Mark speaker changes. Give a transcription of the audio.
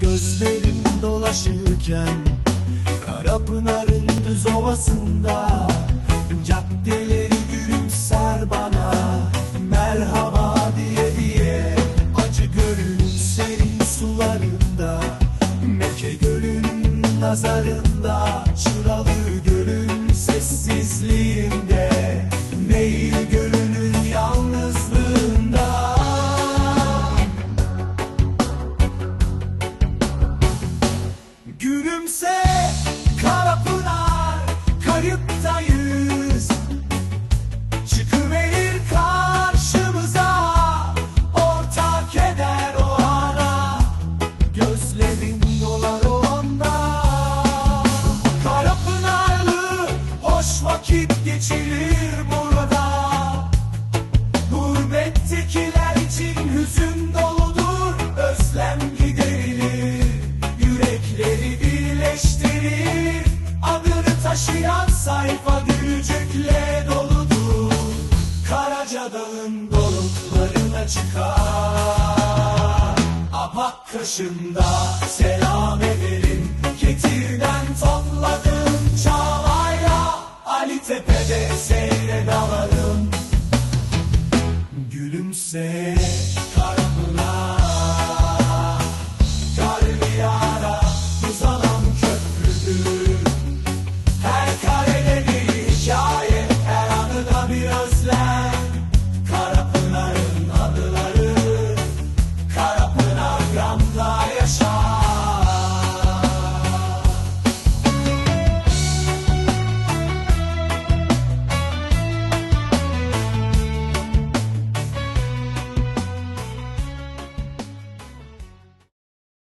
Speaker 1: Gözlerim dolaşırken Karapınar'ın düz ovasında Caddeleri gülümser bana Merhaba diye diye Acı gölün serin sularında Meke gölün nazarında Çıralı gölün sessizliğinde taşıyan sayfa gülücükle doludur. Karacadağ'ın doruklarına çıkar. Apak kaşında selam ederim. Getirden topladım çağlayla Ali Tepe'de seyre dalarım Gülümse karanlığa